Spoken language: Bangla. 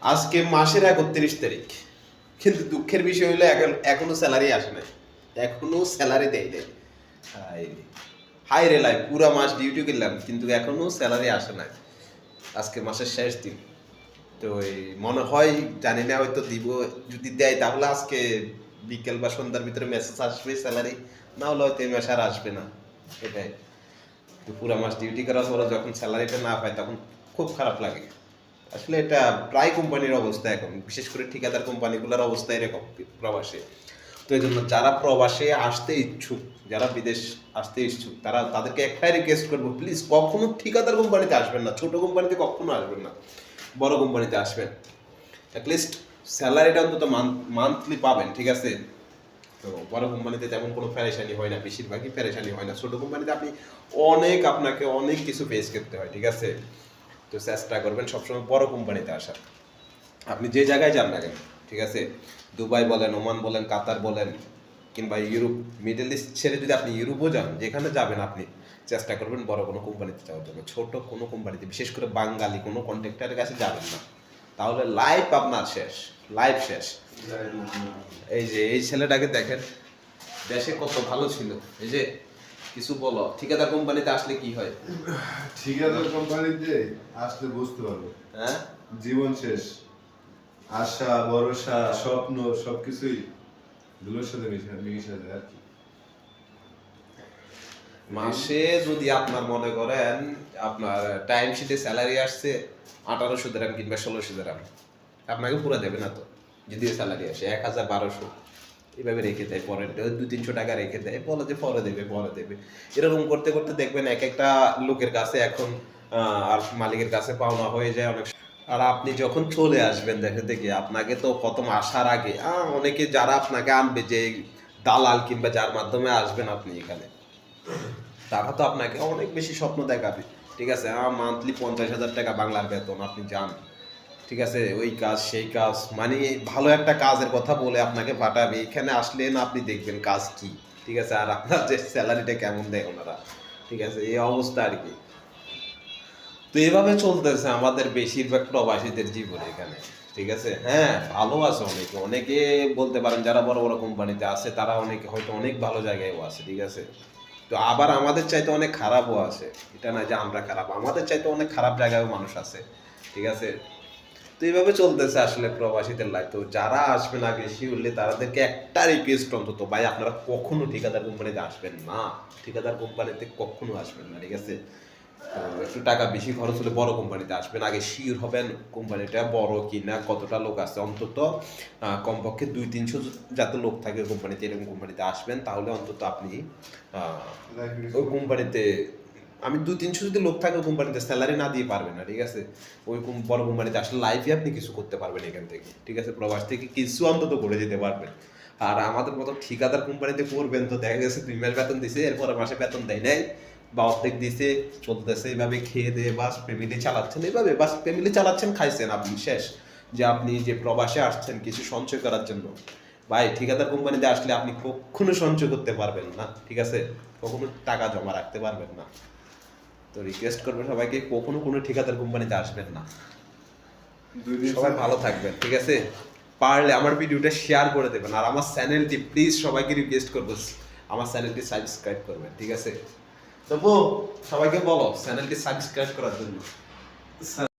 আজকে মাসের একত্রিশ তারিখ। কিন্তু দুঃখের বিষয় হলো, এখন- এখনও স্যালারি আসে নাই। এখনও স্যালারি দেয় দেয় হাই রে। হাই লাই, পুরা মাস ডিউটি করলাম, কিন্তু এখনও স্যালারি আসে নাই। আজকে মাসের শেষ দিন। তো মনে হয়, জানি না, হয়তো দিব, যদি দেয়, তাহলে আজকে বিকেল বা সন্ধ্যার ভিতরে মেসেজ আসবে স্যালারি না হলে হয়তো এই মাসে আর আসবে না। এটাই। তো পুরা মাস ডিউটি করার পরে যখন স্যালারিটা না পায়, তখন খুব খারাপ লাগে। আসলে এটা প্রায় কোম্পানির অবস্থা এখন, বিশেষ করে ঠিকাদার কোম্পানিগুলোর অবস্থা এরকম প্রবাসে। তো এই জন্য যারা প্রবাসে আসতে ইচ্ছুক, যারা বিদেশ আসতে ইচ্ছুক, তারা তাদেরকে একটাই রিকোয়েস্ট করব প্লিজ কখনো ঠিকাদার কোম্পানিতে আসবেন না, ছোট কোম্পানিতে কখনো আসবেন না, বড় কোম্পানিতে আসবেন। অ্যাটলিস্ট স্যালারিটা অন্তত মান্থলি পাবেন, ঠিক আছে? তো বড় কোম্পানিতে তেমন কোনো প্যারেশানি হয় না, বেশিরভাগই প্যারেশানি হয় না। ছোট কোম্পানিতে আপনি অনেক আপনাকে অনেক কিছু ফেস করতে হয়, ঠিক আছে? তো চেষ্টা করবেন সবসময় বড় কোম্পানিতে আসার। আপনি যে জায়গায় যান না কেন ঠিক আছে? দুবাই বলেন ওমান বলেন কাতার বলেন কিংবা ইউরোপ মিডল ইস্ট ছেড়ে যদি আপনি ইউরোপও যান যেখানে যাবেন আপনি চেষ্টা করবেন বড় কোনো কোম্পানিতে যাওয়ার জন্য। ছোট কোনো কোম্পানিতে বিশেষ করে বাঙালি কোনো কন্ট্রাক্টরের কাছে যাবেন না। তাহলে লাইফ আপনার শেষ লাইফ শেষ। এই যে এই ছেলেটাকে দেখেন দেশে কত ভালো ছিল। এই যে কিছু বলো ঠিকাদার কোম্পানিতে আসলে কি হয়? ঠিকাদার কোম্পানিতে আসলে বুঝতে পারব। হ্যাঁ? জীবন শেষ আশা ভরসা স্বপ্ন সবকিছুই ধুলোর সাথে মিশে মিশে যায় আর কি। মাসে যদি আপনার মনে করেন আপনার টাইম শিটে স্যালারি আসছে আঠারোশো দেরাম কিংবা ষোলোশো দেরাম আপনাকে পুরো দেবে না তো? যদি স্যালারি আসে এক হাজার বারোশো। এভাবে রেখে দেয় পরে দু তিনশো টাকা রেখে দেয়, বলে যে পরে দেবে পরে দেবে। এরকম করতে করতে দেখবেন এক একটা লোকের কাছে এখন আর মালিকের কাছে পাওনা হয়ে যায় অনেক আর আপনি যখন চলে আসবেন দেখে দেখে, আপনাকে তো প্রথম আসার আগে অনেকে যারা আপনাকে আনবে, যে দালাল কিংবা যার মাধ্যমে আসবেন আপনি এখানে, তারা তো আপনাকে অনেক বেশি স্বপ্ন দেখাবে। ঠিক আছে মান্থলি পঞ্চাশ হাজার টাকা বাংলার বেতন আপনি যান। ঠিক আছে, ওই কাজ, সেই কাজ। মানে ভালো একটা কাজের কথা বলে আপনাকে পাঠাবে। এখানে আসলেন, আপনি দেখবেন কাজ কি। ঠিক আছে, আর আপনার যে স্যালারিটা কেমন দেয় ওনারা। ঠিক আছে, এই অবস্থা আর কি। তো এভাবে চলতেছে আমাদের বেশিরভাগ প্রবাসীদের জীবন এখানে। ঠিক আছে হ্যাঁ ভালো আছে অনেকে। অনেকে বলতে পারেন, যারা বড় বড় কোম্পানিতে আছে, তারা অনেকে হয়তো অনেক ভালো জায়গায়ও আছে। ঠিক আছে, তো আবার আমাদের চাইতে অনেক খারাপও আছে। এটা না যে আমরা খারাপ, আমাদের চাইতে অনেক খারাপ জায়গায়ও মানুষ আছে। ঠিক আছে তো এইভাবে চলতেছে আসলে প্রবাসীদের লাইফ তো যারা আসবেন আগে শিউরলি তাদেরকে একটা রিকোয়েস্ট অন্তত ভাই আপনারা কখনো ঠিকাদার কোম্পানিতে আসবেন না? ঠিকাদার কোম্পানিতে কখনো আসবেন না ঠিক আছে? একটু টাকা বেশি খরচ হলে বড় কোম্পানিতে আসবেন। আগে শিওর হবেন কোম্পানিটা বড় কি না কতটা লোক আছে? অন্তত কমপক্ষে দুই তিনশো যাতে লোক থাকে কোম্পানিতে এরকম কোম্পানিতে আসবেন। তাহলে অন্তত আপনি ওই কোম্পানিতে আমি দু তিনশো যদি লোক থাকে কোম্পানিতে স্যালারি না দিয়ে পারবেন না, ঠিক আছে? ওই বড় কোম্পানিতে আসলে লাইফে আপনি কিছু করতে পারবেন এখান থেকে, ঠিক আছে? প্রবাস থেকে কিছু অন্তত করে যেতে পারবেন। আর আমাদের মতো ঠিকাদার কোম্পানিতে করবেন তো দেখা গেছে দুই মাস বেতন দিছে, এরপরে মাসে বেতন দেয় নাই, বা অর্ধেক দিছে, চলতেছে এইভাবে খেয়ে দিয়ে বাস ফ্যামিলি চালাচ্ছেন এইভাবে বাস ফ্যামিলি চালাচ্ছেন, খাইছেন আপনি, শেষ। যে আপনি যে প্রবাসে আসছেন, কিছু সঞ্চয় করার জন্য। ভাই, ঠিকাদার কোম্পানিতে আসলে আপনি কখনো সঞ্চয় করতে পারবেন না, ঠিক আছে? কখনো টাকা জমা রাখতে পারবেন না। তো রিকোয়েস্ট করব সবাইকে কখনো কোনো ঠিকাদার কোম্পানিতে আসবেন না। সবাই ভালো থাকবেন ঠিক আছে? পারলে আমার ভিডিওটা শেয়ার করে দেবেন আর আমার চ্যানেলটি প্লিজ সবাইকে রিকোয়েস্ট করব আমার চ্যানেলটি সাবস্ক্রাইব করবেন ঠিক আছে? তবু সবাইকে বলো চ্যানেলটি সাবস্ক্রাইব করার জন্য।